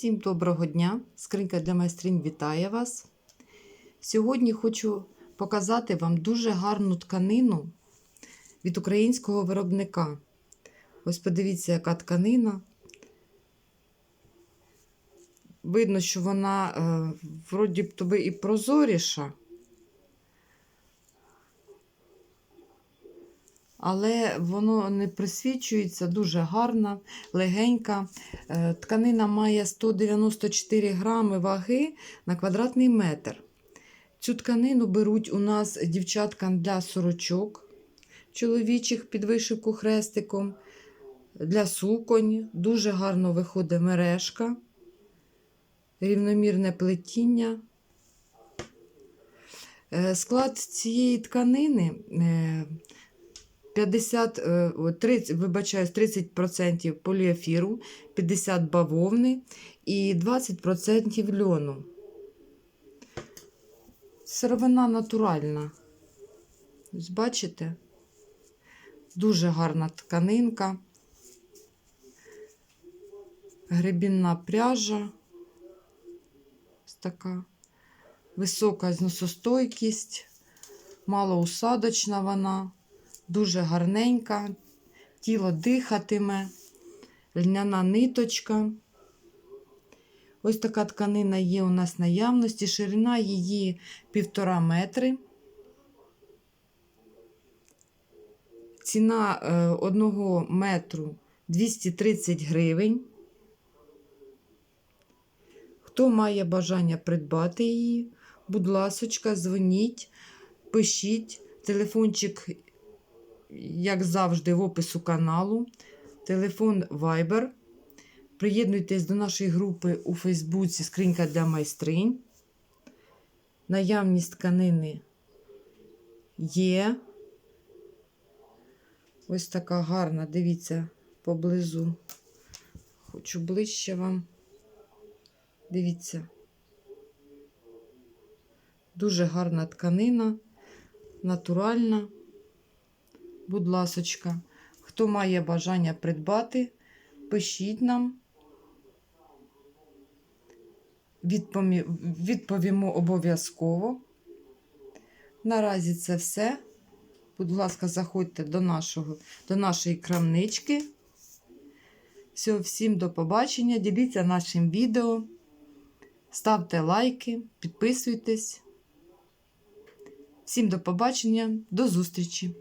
Всім доброго дня! Скринька для майстринь вітає вас. Сьогодні хочу показати вам дуже гарну тканину від українського виробника. Ось подивіться, яка тканина. Видно, що вона е, вроді б і прозоріша. Але воно не присвічується, дуже гарна, легенька. Е, Тканина має 194 грами ваги на квадратний метр. Цю тканину беруть у нас дівчаткам для сорочок чоловічих під вишивку хрестиком, для суконь. Дуже гарно виходить мережка, рівномірне плетіння. Е, Склад цієї тканини. Е, 50, е, 30, вибачаюсь, 30% поліефіру, 50 бавовни і 20% льону. Сировина натуральна. Ось бачите? Дуже гарна тканинка. Гребінна пряжа. Ось така. Висока зносостойкість, малоусадочна вона. Дуже гарненька, тіло дихатиме, льняна ниточка. Ось така тканина є у нас наявності, ширина її півтора метри. Ціна е, одного метру 230 гривень. Хто має бажання придбати її, будь ласочка, дзвоніть, пишіть, телефончик як завжди, в опису каналу, телефон Viber. Приєднуйтесь до нашої групи у Фейсбуці Скринька для майстринь. Наявність тканини є. Ось така гарна, дивіться, поблизу. Хочу ближче вам. Дивіться. Дуже гарна тканина, натуральна. Будь ласочка, хто має бажання придбати, пишіть нам. Відпомі... Відповімо обов'язково. Наразі це все. Будь ласка, заходьте до, нашого, до нашої крамнички. Все, всім до побачення. Діліться нашим відео. Ставте лайки, підписуйтесь. Всім до побачення, до зустрічі!